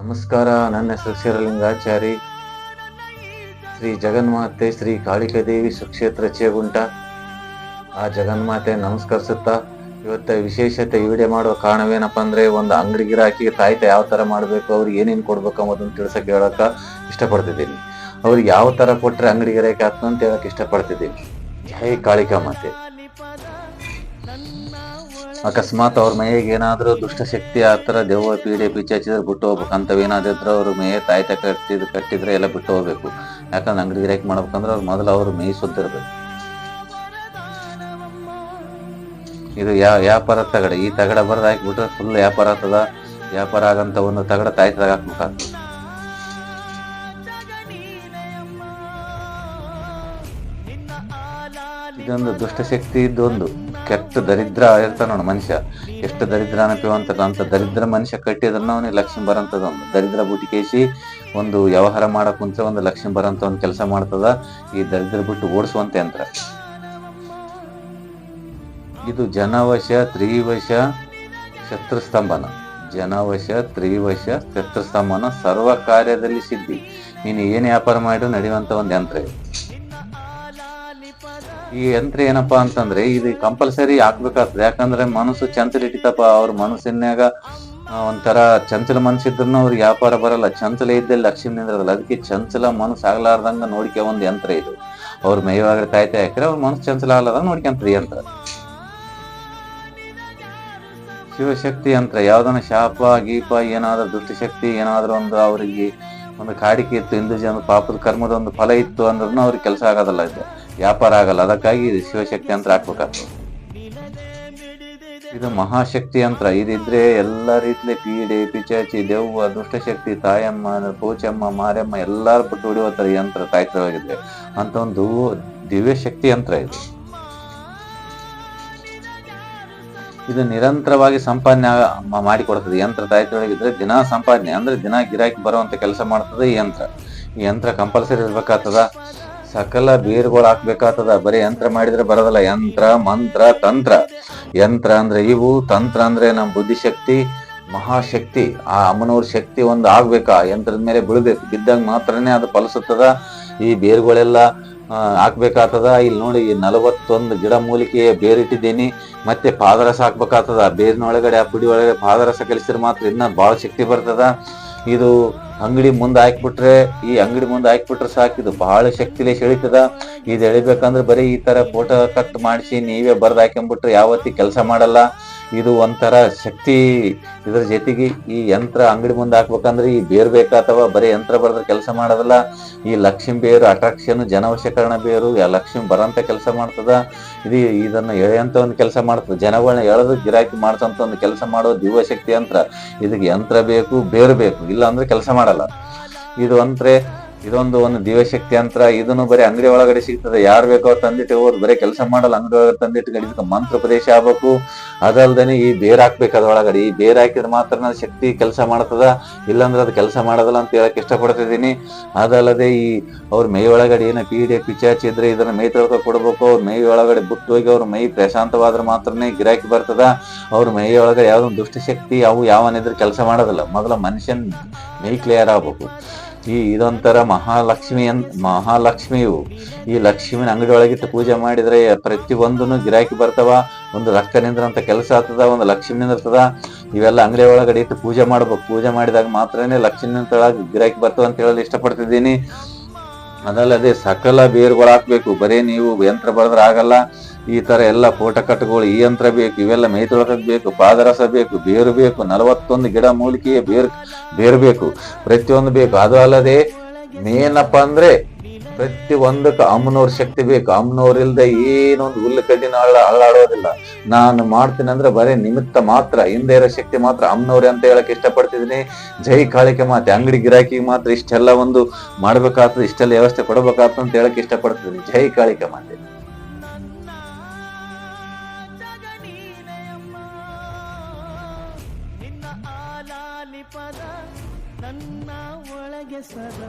ನಮಸ್ಕಾರ. ನನ್ನ ಹೆಸರು ಶಿರಲಿಂಗಾಚಾರಿ. ಶ್ರೀ ಜಗನ್ಮಾತೆ, ಶ್ರೀ ಕಾಳಿಕಾದೇವಿ ಸುಕ್ಷೇತ್ರ ಚೇಗುಂಟ. ಆ ಜಗನ್ಮಾತೆ ನಮಸ್ಕರಿಸುತ್ತಾ, ಇವತ್ತ ವಿಶೇಷತೆ ಈ ವಿಡಿಯೋ ಮಾಡುವ ಕಾರಣವೇನಪ್ಪ ಅಂದ್ರೆ, ಒಂದು ಅಂಗಡಿ ಗಿರಾಕಿಗೆ ತಾಯ್ತ ಯಾವ ತರ ಮಾಡ್ಬೇಕು ಅವ್ರಿಗೆ ಏನೇನು ಕೊಡ್ಬೇಕು ಅನ್ನೋದನ್ನ ತಿಳ್ಸಕ್ ಹೇಳಕ್ಕ ಇಷ್ಟಪಡ್ತಿದ್ದೀನಿ. ಅವ್ರಿಗೆ ಯಾವ ತರ ಕೊಟ್ರೆ ಅಂಗಡಿ ಗಿರಾಕಿ ಆತ್ಮ ಅಂತ ಹೇಳಕ್ ಇಷ್ಟಪಡ್ತಿದ್ದೀನಿ. ಜೈ ಕಾಳಿಕಾ ಮಾತೆ. ಅಕಸ್ಮಾತ್ ಅವ್ರ ಮೈಗೆ ಏನಾದ್ರೂ ದುಷ್ಟಶಕ್ತಿ ಆ ಥರ ದೆವ್ವ ಪೀಡೆ ಹಚ್ಚಿದ್ರೆ ಬಿಟ್ಟು ಹೋಗ್ಬೇಕಂತವ್ ಏನಾದಿದ್ರೆ ಅವ್ರ ಮೇ ತಾಯ್ತ ಕಟ್ಟಿದ್ ಕಟ್ಟಿದ್ರೆ ಎಲ್ಲ ಬಿಟ್ಟು ಹೋಗ್ಬೇಕು. ಯಾಕಂದ್ರೆ ಅಂಗಡಿ ಗಿರಾಕಿ ಮಾಡ್ಬೇಕಂದ್ರೆ ಅವ್ರು ಮೊದಲು ಅವ್ರ ಮೈ ಸುದ್ದಿರ್ಬೇಕು. ಇದು ಯಾ ವ್ಯಾಪಾರ ತಗಡ. ಈ ತಗಡ ಬರ್ದು ಹಾಕ್ಬಿಟ್ರೆ ಫುಲ್ ವ್ಯಾಪಾರ ಆಗ್ತದ. ವ್ಯಾಪಾರ ಆಗಂತ ಒಂದು ತಗಡ ತಾಯ್ತದಾಗ ಹಾಕ್ಬೇಕಾಗ್ತದೆ. ಇದೊಂದು ದುಷ್ಟಶಕ್ತಿ ಇದ್ದೊಂದು. ಕೆಟ್ಟ ದರಿದ್ರ ಇರ್ತಾನ ನೋಡು ಮನುಷ್ಯ. ಎಷ್ಟು ದರಿದ್ರ ಅನಪಿವಂತ ಅಂತ ದರಿದ್ರ ಮನುಷ್ಯ ಕಟ್ಟಿದ್ರನ್ನ ಅವನಿಗೆ ಲಕ್ಷ್ಮಿ ಬರಂತದ ಒಂದು. ದರಿದ್ರ ಬುಟಿಕೇಸಿ ಒಂದು ವ್ಯವಹಾರ ಮಾಡಕ್ ಮುಂಚೆ ಒಂದು ಲಕ್ಷ್ಮಿ ಬರಂತ ಒಂದು ಕೆಲಸ ಮಾಡ್ತದ. ಈ ದರಿದ್ರ ಬಿಟ್ಟು ಓಡಿಸುವಂತೆ ಯಂತ್ರ ಇದು ಜನವಶ ತ್ರಿವಶ ಶತ್ರುಸ್ತಂಭನ. ಜನವಶ ತ್ರಿವಶ ಶತ್ರುಸ್ತಂಭನ ಸರ್ವ ಕಾರ್ಯದಲ್ಲಿ ಸಿದ್ಧಿ. ನೀನು ಏನು ವ್ಯಾಪಾರ ಮಾಡಿದ್ರು ನಡೆಯುವಂತ ಒಂದು ಯಂತ್ರ ಇದು. ಈ ಯಂತ್ರ ಏನಪ್ಪಾ ಅಂತಂದ್ರೆ ಇದು ಕಂಪಲ್ಸರಿ ಹಾಕ್ಬೇಕಾಗ್ತದೆ ಯಾಕಂದ್ರೆ ಮನಸ್ಸು ಚಂಚಲ ಇಟ್ಟಿತಪ್ಪ ಅವ್ರ ಮನಸ್ಸಿನ್ಯಾಗ ಒಂಥರ ಚಂಚಲ ಮನಸ್ಸಿದ್ರು ಅವ್ರಿಗೆ ವ್ಯಾಪಾರ ಬರಲ್ಲ. ಚಂಚಲ ಇದ್ದಲ್ಲಿ ಲಕ್ಷ್ಮಿ ನಿಂದ್ರದಲ್ಲ. ಅದಕ್ಕೆ ಚಂಚಲ ಮನಸ್ಸು ಆಗ್ಲಾರ್ದಂಗ ನೋಡಿಕೆ ಒಂದು ಯಂತ್ರ ಇದು. ಅವ್ರ ಮೇಯವಾಗ ಕಾಯ್ತಾ ಹಾಕಿದ್ರೆ ಅವ್ರ ಮನಸ್ಸು ಚಂಚಲ ಆಗ್ಲಾರ್ದಂಗ ನೋಡ್ಕೊಂತ್ರಿ ಅಂತ ಯಂತ್ರ. ಶಿವಶಕ್ತಿ ಯಂತ್ರ. ಯಾವ್ದನ ಶಾಪ, ಗೀಪ, ಏನಾದ್ರೂ ದುಷ್ಟಶಕ್ತಿ, ಏನಾದ್ರೂ ಒಂದು ಅವರಿಗೆ ಒಂದು ಕಾಡಿಕೆ ಇತ್ತು. ಹಿಂದೂ ಜನ ಪಾಪದ ಕರ್ಮದ ಒಂದು ಫಲ ಇತ್ತು ಅಂದ್ರೂ ಅವ್ರಿಗೆ ಕೆಲಸ ಆಗೋದಲ್ಲ ಇದು. ವ್ಯಾಪಾರ ಆಗಲ್ಲ. ಅದಕ್ಕಾಗಿ ಶಿವಶಕ್ತಿ ಯಂತ್ರ ಹಾಕ್ಬೇಕಾಗ್ತದೆ. ಇದು ಮಹಾಶಕ್ತಿ ಯಂತ್ರ. ಇದಿದ್ರೆ ಎಲ್ಲ ರೀತಿಲಿ ಪೀಡೆ, ಪಿಚಾಚಿ, ದೆವ್ವ, ದುಷ್ಟಶಕ್ತಿ, ತಾಯಮ್ಮ, ಪೂಚಮ್ಮ, ಮಾರಮ್ಮ ಎಲ್ಲಾರು ಬಿಟ್ಟು ಹೊಡಿಯೋತರ ಯಂತ್ರ ತಾಯ್ತವಾಗಿದ್ರೆ ಅಂತ ಒಂದು ದಿವ್ಯ ಶಕ್ತಿ ಯಂತ್ರ ಇದು. ಇದು ನಿರಂತರವಾಗಿ ಸಂಪಾದನೆ ಮಾಡಿಕೊಡ್ತದೆ. ಯಂತ್ರ ತಾಯ್ತೊಳಗಿದ್ರೆ ದಿನ ಸಂಪಾದನೆ, ಅಂದ್ರೆ ದಿನ ಗಿರಾಕಿ ಬರುವಂತ ಕೆಲಸ ಮಾಡ್ತದೆ ಈ ಯಂತ್ರ. ಈ ಯಂತ್ರ ಕಂಪಲ್ಸರಿ ಇರ್ಬೇಕಾಗ್ತದ. ಸಕಲ ಬೇರುಗಳು ಹಾಕ್ಬೇಕಾಗ್ತದ ಬರೀ ಯಂತ್ರ ಮಾಡಿದ್ರೆ ಬರೋದಲ್ಲ. ಯಂತ್ರ, ಮಂತ್ರ, ತಂತ್ರ. ಯಂತ್ರ ಅಂದ್ರೆ ಇವು, ತಂತ್ರ ಅಂದ್ರೆ ನಮ್ಮ ಬುದ್ಧಿಶಕ್ತಿ, ಮಹಾಶಕ್ತಿ. ಆ ಅಮ್ಮನವ್ರ ಶಕ್ತಿ ಒಂದು ಆಗ್ಬೇಕು? ಆ ಯಂತ್ರದ ಮೇಲೆ ಬೀಳ್ಬೇಕು ಬಿದ್ದಾಗ ಮಾತ್ರನೇ ಅದು ಫಲಿಸುತ್ತದ. ಈ ಬೇರುಗಳೆಲ್ಲ ಹಾಕ್ಬೇಕಾಗ್ತದ ಇಲ್ಲಿ ನೋಡಿ ನಲವತ್ತೊಂದು ಗಿಡ ಮೂಲಿಕೆ ಬೇರಿಟ್ಟಿದ್ದೀನಿ. ಮತ್ತೆ ಪಾದರಸ ಹಾಕ್ಬೇಕಾಗ್ತದ ಬೇರಿನ ಬೇರಿನೊಳಗಡೆ ಆ ಪುಡಿ ಒಳಗಡೆ ಪಾದರಸ ಕಲಿಸಿದ್ರೆ ಮಾತ್ರ ಇನ್ನ ಬಹಳ ಶಕ್ತಿ ಬರ್ತದ. ಇದು ಅಂಗಡಿ ಮುಂದೆ ಹಾಕ್ಬಿಟ್ರೆ, ಈ ಅಂಗಡಿ ಮುಂದೆ ಹಾಕ್ಬಿಟ್ರೆ ಇದು ಬಹಳ ಶಕ್ತಿಲೇ ಸೆಳಿತದ ಇದು ಎಳಿಬೇಕಂದ್ರೆ ಬರೀ ಈ ತರ ಫೋಟೋ ಕಟ್ ಮಾಡಿಸಿ ನೀವೇ ಬರ್ದು ಹಾಕೊಂಡ್ಬಿಟ್ರೆ ಯಾವತ್ತಿ ಕೆಲಸ ಮಾಡಲ್ಲ. ಇದು ಒಂಥರ ಶಕ್ತಿ ಇದ್ರ ಜೊತೆಗೆ ಈ ಯಂತ್ರ ಅಂಗಡಿ ಮುಂದೆ ಹಾಕ್ಬೇಕಂದ್ರೆ ಈ ಬೇರ್ ಅಥವಾ ಬರೀ ಯಂತ್ರ ಬರೆದ್ರೆ ಕೆಲಸ ಮಾಡೋದಲ್ಲ? ಈ ಲಕ್ಷ್ಮಿ ಬೇರು, ಅಟ್ರಾಕ್ಷನ್, ಜನವಶೀಕರಣ ಬೇರು ಲಕ್ಷ್ಮಿ ಬರಂತ ಕೆಲಸ ಮಾಡ್ತದ. ಇದು ಇದನ್ನ ಎಳೆಯಂತ ಒಂದು ಕೆಲಸ ಮಾಡ್ತದೆ. ಜನಗಳನ್ನ ಎಳೆದು ಗಿರಾಕಿ ಮಾಡ್ತಂತ ಒಂದು ಕೆಲಸ ಮಾಡೋ ದಿವ್ಯಶಕ್ತಿ ಯಂತ್ರ. ಇದಕ್ಕೆ ಯಂತ್ರ ಬೇಕು, ಬೇರು ಬೇಕು. ಇಲ್ಲ ಅಂದ್ರೆ ಕೆಲಸ ಮಾಡಲ್ಲ. ಇದು ಅಂದ್ರೆ ಇದೊಂದು ಒಂದು ದಿವ್ಯಶಕ್ತಿ ಯಂತ್ರ. ಇದನ್ನು ಬರೀ ಅಂಗಡಿ ಒಳಗಡೆ ಸಿಗ್ತದೆ. ಯಾರು ಬೇಕೋ ಅವ್ರು ತಂದಿಟ್ಟು ಹೋಗೋದು ಬರೀ ಕೆಲಸ ಮಾಡಲ್ಲ, ಅಂಗಡಿ ಒಳಗಡೆ ತಂದಿಟ್ಟು ಮಂತ್ರ ಪ್ರದೇಶ ಆಗ್ಬೇಕು. ಅದಲ್ದೇನೆ ಈ ಬೇರ್ ಹಾಕ್ಬೇಕು ಅದೊಳಗಡೆ ಈ ಬೇರ್ ಹಾಕಿದ್ರೆ ಮಾತ್ರ ಶಕ್ತಿ ಕೆಲಸ ಮಾಡ್ತದ. ಇಲ್ಲಾಂದ್ರೆ ಅದು ಕೆಲಸ ಮಾಡೋದಲ್ಲ ಅಂತ ಹೇಳಕ್ ಇಷ್ಟಪಡ್ತಿದ್ದೀನಿ. ಅದಲ್ಲದೆ ಈ ಅವ್ರ ಮೈ ಒಳಗಡೆ ಏನೋ ಪೀಡೆ ಪಿಚಾಚಿ ಇದ್ರೆ ಇದನ್ನ ಮೈ ತೊಳ್ಕ ಕೊಡ್ಬೇಕು. ಅವ್ರ ಮೈ ಒಳಗಡೆ ಬಿಟ್ಟು ಹೋಗಿ ಅವ್ರ ಮೈ ಪ್ರಶಾಂತವಾದ್ರೆ ಮಾತ್ರನೇ ಗಿರಾಕಿ ಬರ್ತದ. ಅವ್ರ ಮೈ ಒಳಗಡೆ ಯಾವ್ದೊಂದು ದುಷ್ಟ ದುಷ್ಟಶಕ್ತಿ ಅವು ಯಾವನಿದ್ರೆ ಕೆಲಸ ಮಾಡೋದಿಲ್ಲ. ಮೊದಲ ಮನುಷ್ಯನ್ ಮೈ ಕ್ಲಿಯರ್ ಆಗ್ಬೇಕು. ಈ ಇದೊಂಥರ ಮಹಾಲಕ್ಷ್ಮಿ ಅಂತ ಮಹಾಲಕ್ಷ್ಮಿಯು. ಈ ಲಕ್ಷ್ಮಿನ ಅಂಗಡಿ ಒಳಗಿಟ್ಟು ಪೂಜೆ ಮಾಡಿದ್ರೆ ಪ್ರತಿಯೊಂದನ್ನು ಗಿರಾಕಿ ಬರ್ತವ, ಒಂದು ರೊಕ್ಕ ನಿಂದ್ರಂತ ಕೆಲಸ ಆಗ್ತದ, ಒಂದು ಲಕ್ಷ್ಮಿ ನಿಂದಿರ್ತದ. ಇವೆಲ್ಲ ಅಂಗಡಿ ಒಳಗಡೆ ಇಟ್ಟು ಪೂಜೆ ಮಾಡ್ಬೇಕು. ಪೂಜೆ ಮಾಡಿದಾಗ ಮಾತ್ರನೇ ಲಕ್ಷ್ಮಿ ನಿಂತೊಳಗೆ ಗಿರಾಕಿ ಬರ್ತವ ಅಂತ ಹೇಳಲು ಇಷ್ಟಪಡ್ತಿದ್ದೀನಿ. ಅದಲ್ಲದೆ ಸಕಲ ಬೇರುಗಳು ಹಾಕ್ಬೇಕು ಬರೀ ನೀವು ಯಂತ್ರ ಬರೆದ್ರೆ ಆಗಲ್ಲ. ಈ ತರ ಎಲ್ಲ ಫೋಟೋ ಕಟ್ಗಳು ಈ ಯಂತ್ರ ಬೇಕು, ಇವೆಲ್ಲ ಮೈ ಬೇಕು, ಪಾದರಸ ಬೇಕು, ಬೇರು ಬೇಕು, ನಲವತ್ತೊಂದು ಗಿಡ ಮೂಲಿಕೆಯೇ ಬೇರು ಬೇರು ಬೇಕು. ಪ್ರತಿಯೊಂದು ಬೇಕು. ಅದು ಅಲ್ಲದೆ ಮೇನಪ್ಪ ಅಂದ್ರೆ ಪ್ರತಿ ಒಂದಕ್ಕೆ ಅಮ್ಮನವ್ರ ಶಕ್ತಿ ಬೇಕು. ಅಮ್ಮನವ್ರ ಇಲ್ದೆ ಏನೊಂದು ಹುಲ್ಲು ಕಡ್ಡಿನ ಹಳ್ಳ ಹಳ್ಳಾಡೋದಿಲ್ಲ. ನಾನು ಮಾಡ್ತೀನಿ ಅಂದ್ರೆ ಬರೀ ನಿಮಿತ್ತ ಮಾತ್ರ, ಹಿಂದೆ ಇರೋ ಶಕ್ತಿ ಮಾತ್ರ ಅಮ್ಮನವ್ರೆ ಅಂತ ಹೇಳಕ್ ಇಷ್ಟಪಡ್ತಿದ್ದೀನಿ. ಜೈ ಕಾಳಿಕೆ ಮಾತೆ, ಅಂಗಡಿ ಗಿರಾಕಿಗೆ ಮಾತ್ರ ಇಷ್ಟೆಲ್ಲ ಒಂದು ಮಾಡ್ಬೇಕಾಗ್ತದೆ, ಇಷ್ಟೆಲ್ಲ ವ್ಯವಸ್ಥೆ ಕೊಡಬೇಕಾಗ್ತದೆ ಅಂತ ಹೇಳಕ್ ಇಷ್ಟಪಡ್ತಿದ್ದೀನಿ. ಜೈ ಕಾಳಿಕೆ ಮಾತೆ. ನನ್ನ ಒಳಗೆ ಸದಾ.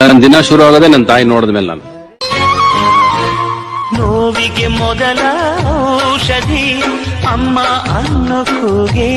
ನನ್ನ ದಿನ ಶುರು ಆಗೋದೇ ನನ್ನ ತಾಯಿ ನೋಡಿದ್ಮೇಲೆ ನಾನು. ನೋವಿಗೆ ಮೊದಲ ಔಷಧಿ ಅಮ್ಮ ಅನ್ನೋ ಕೂಗೆ